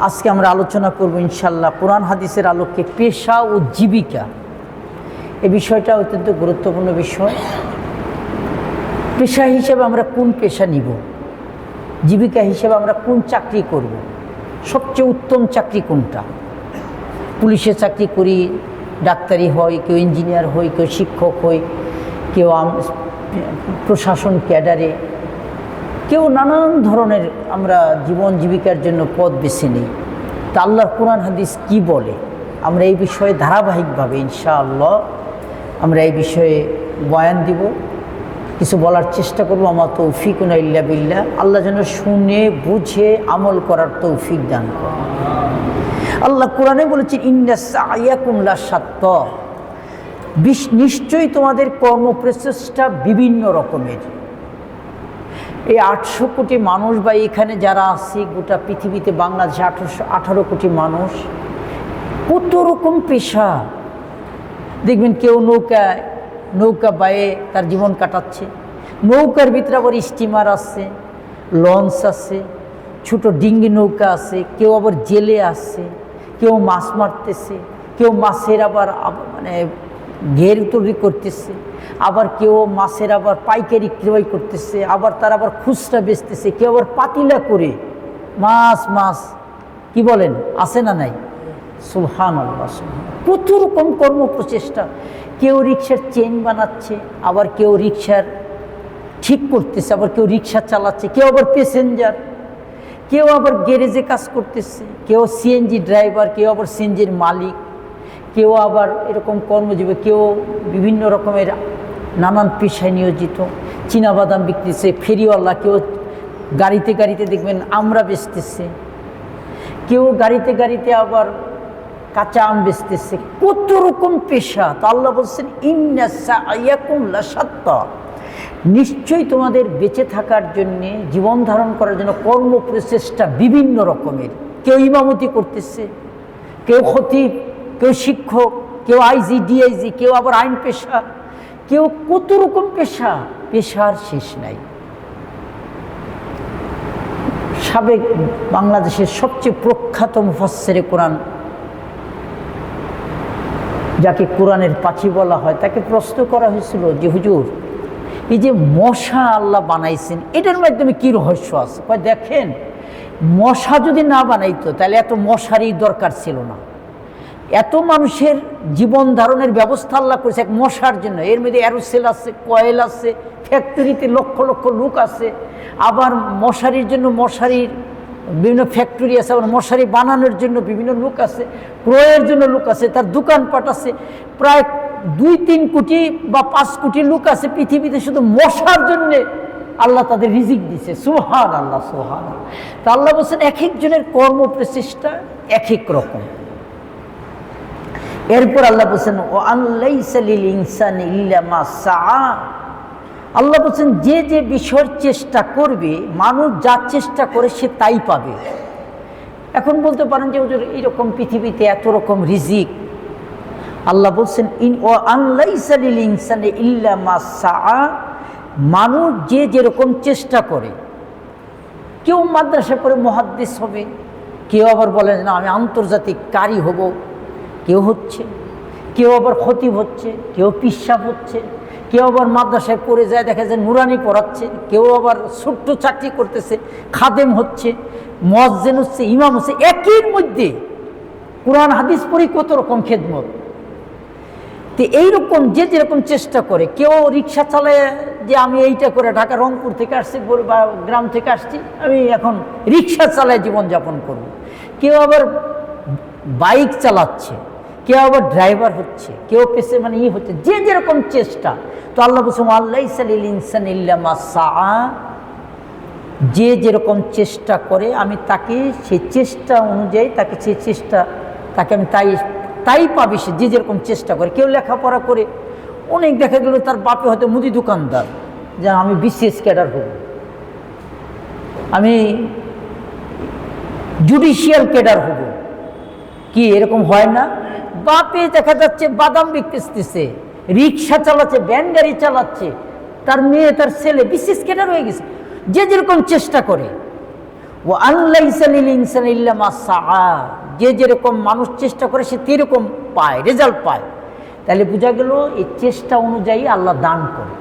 আজকে আমরা আলোচনা করব ইনশাল্লাহ কোরআন হাদিসের আলোকে পেশা ও জীবিকা। এ বিষয়টা অত্যন্ত গুরুত্বপূর্ণ বিষয়। পেশা হিসেবে আমরা কোন পেশা নিব? জীবিকা হিসেবে আমরা কোন চাকরি করব? সবচেয়ে উত্তম চাকরি কোনটা? পুলিশে চাকরি করি, ডাক্তারি হয় কেউ ইঞ্জিনিয়ার হই, কেউ শিক্ষক হই, কেউ প্রশাসন ক্যাডারে কেউ নানান ধরনের আমরা জীবন জীবিকার জন্য পথ বেছে নিই। তা আল্লাহর কোরআন, হাদিস কি বলে? আমরা এই বিষয়ে ধারাবাহিকভাবে ইনশাআল্লাহ আমরা এই বিষয়ে বয়ান দিব। কিছু বলার চেষ্টা করব। আমার তৌফিক ইল্লা বিল্লাহ। আল্লাহ যেন শুনে, বুঝে, আমল করার তৌফিক দান করে আল্লাহ কোরআনে বলেছে ইন্দাসাইয়াকুমলা সাত্ত নিশ্চয়ই তোমাদের কর্মপ্রচেষ্টা বিভিন্ন রকমের। এই আটশো কোটি মানুষ বা এখানে যারা আছে, গোটা পৃথিবীতে বাংলাদেশে আঠারোশো আঠারো কোটি মানুষ, কত রকম পেশা। দেখবেন কেউ নৌকায় নৌকা বায়ে তার জীবন কাটাচ্ছে। নৌকার ভিতরে আবার স্টিমার আছে লঞ্চ আছে, ছোট ডিঙ্গি নৌকা আছে, কেউ আবার জেলে আছে, কেউ মাছ মারতেছে, কেউ মাছের আবার মানে ঘের তৈরি করতেছে। আবার কেউ মাছের আবার পাইকারি ক্রয় করতেছে, আবার তার আবার খুচরা বেচতেছে, কেউ আবার পাতিলা করে। মাছ মাছ, কি বলেন, আছে না নাই? সুহান আল্লাহ। কত রকম কর্ম প্রচেষ্টা কেউ রিক্সার চেন বানাচ্ছে, আবার কেউ রিক্সার ঠিক করতেছে, আবার কেউ রিক্সা চালাচ্ছে, কেউ আবার প্যাসেঞ্জার কেউ আবার গ্যারেজে কাজ করতেছে, কেউ সিএনজি ড্রাইভার কেউ আবার সিএনজির মালিক, কেউ আবার এরকম কর্মজীবী, কেউ বিভিন্ন রকমের নানান পেশায় নিয়োজিত। চীনাবাদাম বিক্রিছে, ফেরিওয়ালা কেউ গাড়িতে গাড়িতে দেখবেন আমরা বেচতেছে। কেউ গাড়িতে গাড়িতে আবার কাঁচা আম বেচতেছে। কত রকম পেশা, তো আল্লাহ বলছেন সত্য নিশ্চয়ই তোমাদের বেঁচে থাকার জন্যে, জীবন ধারণ করার জন্য কর্ম প্রচেষ্টা বিভিন্ন রকমের। কেউ ইমামতি করতেছে, কেউ খতিব, কেউ শিক্ষক, কেউ আইজি, ডিআইজি, কেউ আবার আইন পেশা। কেউ কত রকম পেশা, পেশার শেষ নাই। সাবেক বাংলাদেশের সবচেয়ে প্রখ্যাত মুফাসসিরে কোরআন, যাকে কোরআনের পাখি বলা হয়, তাকে প্রশ্ন করা হয়েছিল যে, হুজুর, এই যে মশা আল্লাহ বানাইছেন, এটার মাধ্যমে কী রহস্য আছে? দেখেন, মশা যদি না বানাইতো, তাহলে এত মশারই দরকার ছিল না। এত মানুষের জীবন ধারণের ব্যবস্থা আল্লাহ করেছে এক মশার জন্য। এর মধ্যে অ্যারোসেল আছে কয়েল আছে ফ্যাক্টরিতে লক্ষ লক্ষ লোক আছে। আবার মশারির জন্য মশারির বিভিন্ন ফ্যাক্টরি আছে, আবার মশারি বানানোর জন্য বিভিন্ন লোক আছে, ক্রয়ের জন্য লোক আছে, তার দোকানপাট আছে। প্রায় দুই তিন কোটি বা পাঁচ কোটি লোক আছে পৃথিবীতে শুধু মশার জন্যে আল্লাহ তাদের রিজিক দিছে। সোহান আল্লাহ সোহান তা আল্লাহ বলছেন এক একজনের কর্ম প্রচেষ্টা এক এক রকম। এরপর আল্লাহ বলছেন, ও আল্লাইসালিল ইনসান ইল্লামা সা আল্লাহ বলছেন, যে যে বিষয়ের চেষ্টা করবে, মানুষ যা চেষ্টা করে সে তাই পাবে। এখন বলতে পারেন যে ওদের এইরকম পৃথিবীতে এত রকম রিজিক। আল্লাহ বলছেন, ইন, ও আল্লাইসালিল ইনসান ইল্লামা সা মানুষ যে যেরকম চেষ্টা করে, কেউ মাদ্রাসা করে মহাদ্দেশ হবে, কেউ আবার বলেন না, আমি আন্তর্জাতিক কারি হব। কেউ হচ্ছে, কেউ আবার ক্ষতি হচ্ছে, কেউ পিসাব হচ্ছে, কেউ আবার মাদ্রাসায় পড়ে যায়, দেখা যায় নুরানি পড়াচ্ছে, কেউ আবার ছোট্ট চাকরি করতেছে, খাদেম হচ্ছে মসজেন হচ্ছে, ইমাম হচ্ছে একই মধ্যে কোরআন, হাদিস পড়ি কত রকম খেদমত তো এইরকম যে যেরকম চেষ্টা করে, কেউ রিক্সা চালায় যে আমি এইটা করে ঢাকা রংপুর থেকে আসছি বা গ্রাম থেকে আসছি, আমি এখন রিক্সা চালায় জীবনযাপন করব। কেউ আবার বাইক চালাচ্ছে কেউ আবার ড্রাইভার হচ্ছে, কেউ পেশে মানে ই হচ্ছে, যে যেরকম চেষ্টা। তো আল্লাহ বলছেন আল্লাহ সালিল ইনসান সা যে যেরকম চেষ্টা করে, আমি তাকে সেই চেষ্টা অনুযায়ী তাকে সেই চেষ্টা, তাকে আমি তাই তাই পাবে সে যে যেরকম চেষ্টা করে। কেউ লেখাপড়া করে, অনেক দেখা গেল তার বাপে হয়তো মুদি দোকানদার, যে আমি বিশেষ ক্যাডার হব। আমি জুডিশিয়াল ক্যাডার হব। কি এরকম হয় না? বাপে দেখা যাচ্ছে বাদাম বিক্রিতেছে রিক্সা চালাচ্ছে, ভ্যান গাড়ি চালাচ্ছে, তার মেয়ে, তার ছেলে, বিশেষ কেটে হয়ে গেছে। যে যেরকম চেষ্টা করে ও আল্লাহ যে যেরকম মানুষ চেষ্টা করে, সে তেরকম পায়, রেজাল্ট পায়। তাহলে বোঝা গেল, এই চেষ্টা অনুযায়ী আল্লাহ দান করে।